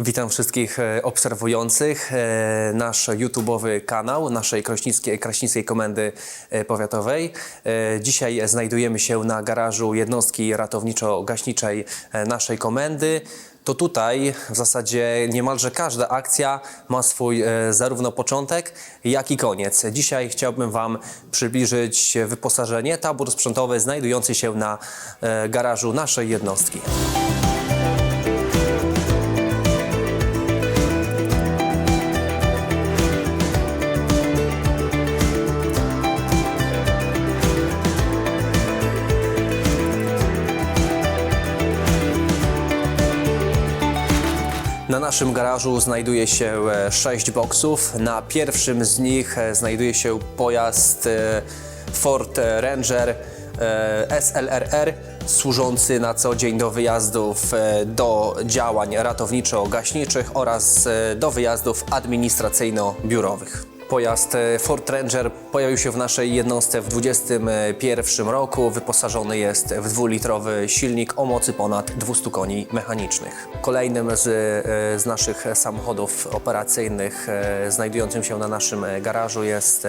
Witam wszystkich e, obserwujących e, nasz YouTube'owy kanał naszej Kraśnickiej, Kraśnickiej Komendy e, Powiatowej. Dzisiaj znajdujemy się na garażu jednostki ratowniczo-gaśniczej naszej komendy. To tutaj w zasadzie niemalże każda akcja ma swój zarówno początek, jak i koniec. Dzisiaj chciałbym Wam przybliżyć wyposażenie, tabor sprzętowy znajdujący się na garażu naszej jednostki. Na naszym garażu znajduje się e, sześć boksów. Na pierwszym z nich e, znajduje się pojazd e, Ford Ranger e, SLRR służący na co dzień do wyjazdów e, do działań ratowniczo-gaśniczych oraz e, do wyjazdów administracyjno-biurowych. Pojazd e, Ford Ranger pojawił się w naszej jednostce w 2021 roku. Wyposażony jest w dwulitrowy silnik o mocy ponad 200 koni mechanicznych. Kolejnym z, e, z naszych samochodów operacyjnych e, znajdującym się na naszym garażu jest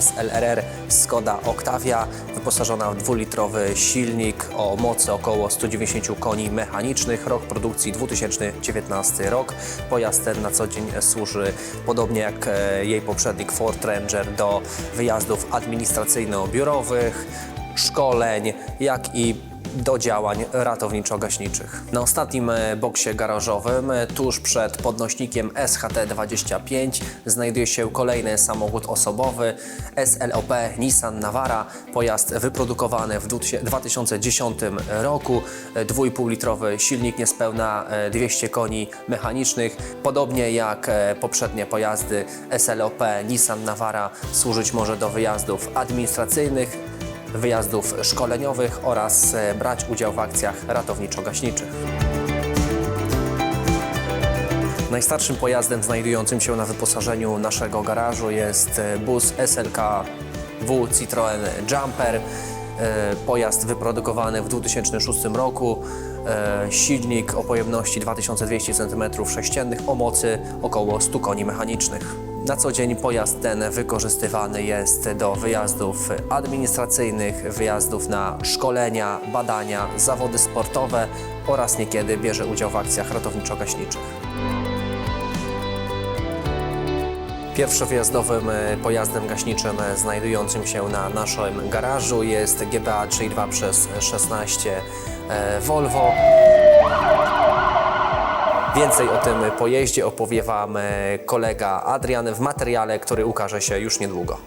SLRR Skoda Octavia, wyposażona w dwulitrowy silnik o mocy około 190 koni mechanicznych. Rok produkcji 2019 rok. Pojazd ten na co dzień służy podobnie jak jej poprzednik Ford Ranger do wyjazdów administracyjno-biurowych, szkoleń, jak i do działań ratowniczo-gaśniczych. Na ostatnim e, boksie garażowym, e, tuż przed podnośnikiem SHT-25, znajduje się kolejny samochód osobowy SLOP Nissan Navara. Pojazd wyprodukowany w 2010 roku. E, 2,5-litrowy silnik niespełna e, 200 koni mechanicznych. Podobnie jak e, poprzednie pojazdy SLOP Nissan Navara służyć może do wyjazdów administracyjnych, wyjazdów szkoleniowych oraz e, brać udział w akcjach ratowniczo-gaśniczych. Najstarszym pojazdem znajdującym się na wyposażeniu naszego garażu jest e, bus SLK-W Citroën Jumper. E, Pojazd wyprodukowany w 2006 roku. Silnik o pojemności 2200 cm3 o mocy około 100 koni mechanicznych. Na co dzień pojazd ten wykorzystywany jest do wyjazdów administracyjnych, wyjazdów na szkolenia, badania, zawody sportowe oraz niekiedy bierze udział w akcjach ratowniczo-gaśniczych. Pierwszowyjazdowym pojazdem gaśniczym znajdującym się na naszym garażu jest GBA 32 przez 16 e, Volvo. Więcej o tym pojeździe opowie Wam e, kolega Adrian w materiale, który ukaże się już niedługo.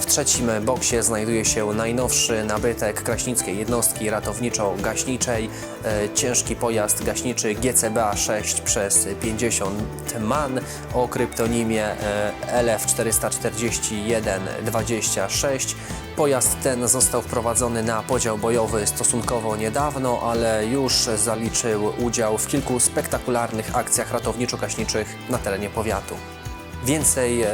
W trzecim boksie znajduje się najnowszy nabytek kraśnickiej jednostki ratowniczo-gaśniczej. E, ciężki pojazd gaśniczy GCBA 6 przez 50 MAN o kryptonimie e, LF44126. Pojazd ten został wprowadzony na podział bojowy stosunkowo niedawno, ale już zaliczył udział w kilku spektakularnych akcjach ratowniczo-gaśniczych na terenie powiatu. Więcej e,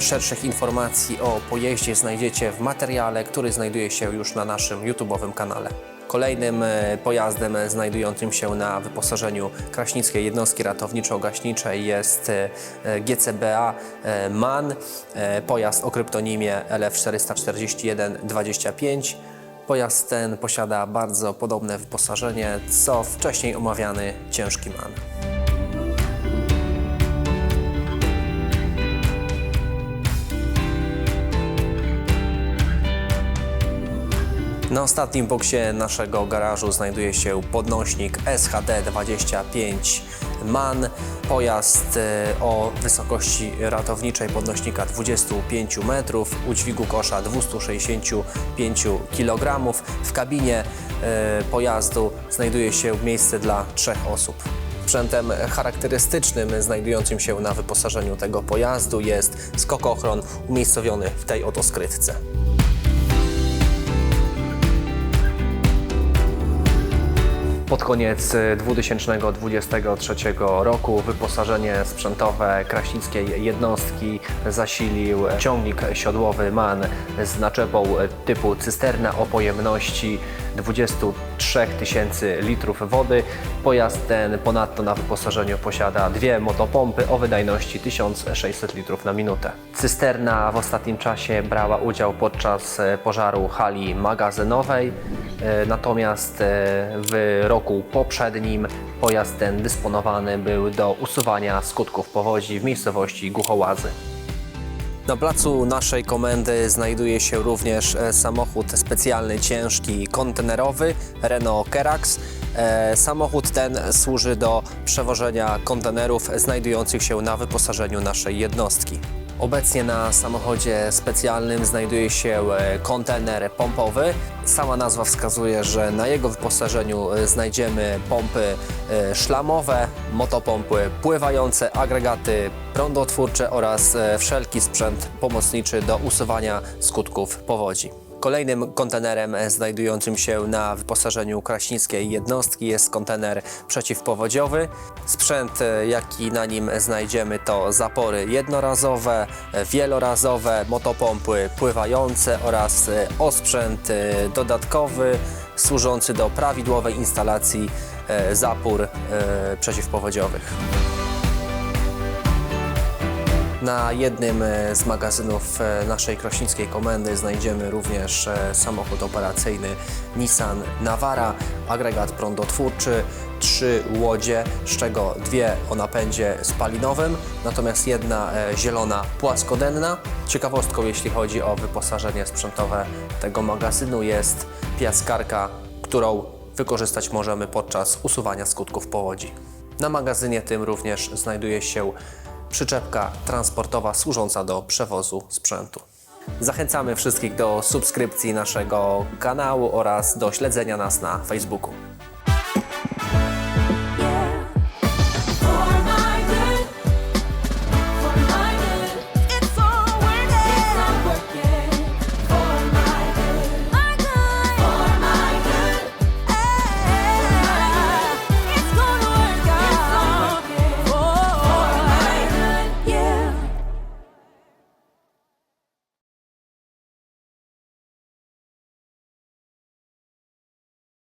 szerszych informacji o pojeździe znajdziecie w materiale, który znajduje się już na naszym YouTube'owym kanale. Kolejnym e, pojazdem znajdującym się na wyposażeniu Kraśnickiej Jednostki Ratowniczo-Gaśniczej jest e, GCBA e, MAN, pojazd o kryptonimie LF44125. Pojazd ten posiada bardzo podobne wyposażenie co wcześniej omawiany ciężki MAN. Na ostatnim boksie naszego garażu znajduje się podnośnik SHD-25 MAN. Pojazd e, o wysokości ratowniczej podnośnika 25 metrów, udźwigu kosza 265 kg. W kabinie e, pojazdu znajduje się miejsce dla trzech osób. Sprzętem charakterystycznym znajdującym się na wyposażeniu tego pojazdu jest skokochron umiejscowiony w tej oto skrytce. Pod koniec e, 2023 roku wyposażenie sprzętowe kraśnickiej jednostki zasilił ciągnik siodłowy MAN z naczepą typu cysterna o pojemności 23 tysięcy litrów wody. Pojazd ten ponadto na wyposażeniu posiada dwie motopompy o wydajności 1600 litrów na minutę. Cysterna w ostatnim czasie brała udział podczas e, pożaru hali magazynowej, e, natomiast e, w roku poprzednim pojazd ten dysponowany był do usuwania skutków powodzi w miejscowości Głuchołazy. Na placu naszej komendy znajduje się również e, samochód specjalny, ciężki, kontenerowy Renault Kerax. E, Samochód ten służy do przewożenia kontenerów znajdujących się na wyposażeniu naszej jednostki. Obecnie na samochodzie specjalnym znajduje się e, kontener pompowy. Sama nazwa wskazuje, że na jego wyposażeniu e, znajdziemy pompy e, szlamowe, motopompy pływające, agregaty prądotwórcze oraz wszelki sprzęt pomocniczy do usuwania skutków powodzi. Kolejnym kontenerem znajdującym się na wyposażeniu kraśnickiej jednostki jest kontener przeciwpowodziowy. Sprzęt, e, jaki na nim znajdziemy, to zapory jednorazowe, wielorazowe, motopompy pływające oraz e, osprzęt e, dodatkowy służący do prawidłowej instalacji zapór przeciwpowodziowych. Na jednym e, z magazynów e, naszej krośnickiej komendy znajdziemy również e, samochód operacyjny Nissan Navara, agregat prądotwórczy, trzy łodzie, z czego dwie o napędzie spalinowym, natomiast jedna zielona płaskodenna. Ciekawostką, jeśli chodzi o wyposażenie sprzętowe tego magazynu jest piaskarka, którą wykorzystać możemy podczas usuwania skutków powodzi. Na magazynie tym również znajduje się przyczepka transportowa służąca do przewozu sprzętu. Zachęcamy wszystkich do subskrypcji naszego kanału oraz do śledzenia nas na Facebooku.